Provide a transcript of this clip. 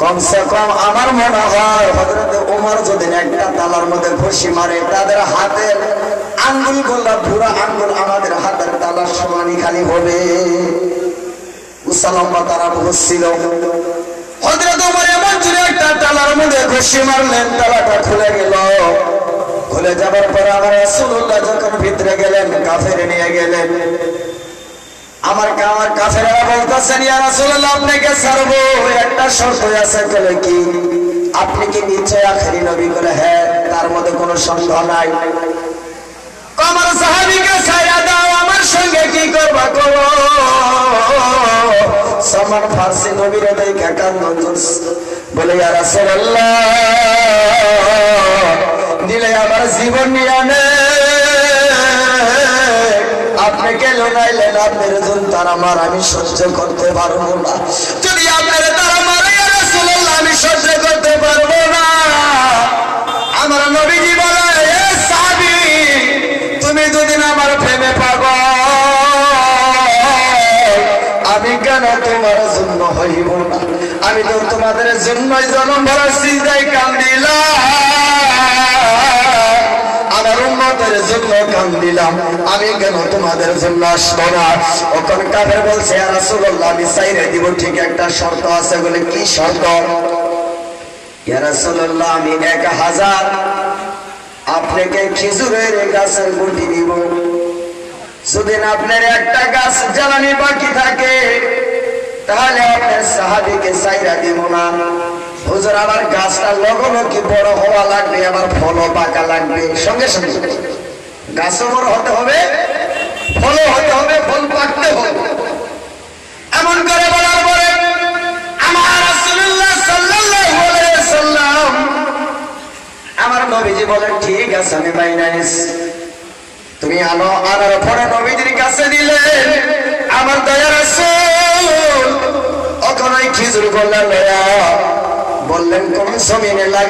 কমসে কম আমার মনে হয় হজরত উমর যদি একটা তালার মধ্যে ঘুষি মারে, তাদের হাতের আঙ্গুলগুলা পুরো আঙ্গুল আমাদের হাতের তালার সমানই খালি হবে। উসালম্বা তারা বসছিল হজরত উমর এমন জোরে একটা তালার মধ্যে ঘুষি মারলেন, তালাটা খুলে গেল। খুলে যাবার পরে আমার রাসূলুল্লাহ যখন ভিতরে গেলেন, কাফের নিয়ে গেলেন। রাসূলুল্লাহ, আপনাকে ছাড়বো। একটা শর্ত আছে, বলে কি? আপনি কি নিশ্চয় নবী হ্যাঁ তার মধ্যে কোনো সন্দেহ নাই। আমার আমার জীবন নিয়ে আপনি কেন নাইলেন আপনার জন্য তারা মার আমি সহ্য করতে পারব না। যদি আপনার তারা মারে আমি সহ্য করতে পারব না। আমার নবীজি বলে, এ সাহাবী, তুমি যদি আমার প্রেমে পাগল। আমি কেন তোমার জন্য হইব না? আমি তো তোমাদের জন্যই জন্ম ভরা সিজাই কান্দিলাম জন্য কান দিলাম। আমি কেন তোমাদের জন্য আসব না? ওখান কাফের বলছে আমি চাইরে দিব। ঠিক একটা শর্ত আছে বলে কি শর্ত? আমি এক হাজার। আপনাকে খেজুরের গাছের গুটি দিব। যদি আপনার একটা গাছ জ্বালানি বাকি থাকে, তাহলে আপনার সাহাবিকে চাইরা দিব না। হুজুর, আমার গাছটা লগলকি বড় হওয়া লাগবে? আবার ফলও পাকা লাগবে? সঙ্গে সঙ্গে। গাছও বড় হতে হবে, ফলও হতে হবে, ফল পাকতে হবে। এমন করে বলার পরে আমার আমার নবীজি বলেন, ঠিক আছে, আমি বাইনা নিছি তুমি আনো আনার পরে নবীজির কাছে দিলে আমার দয়া রাসূল ওখানে খিজুর লয়া বললেন, কোন জমিনে লাগা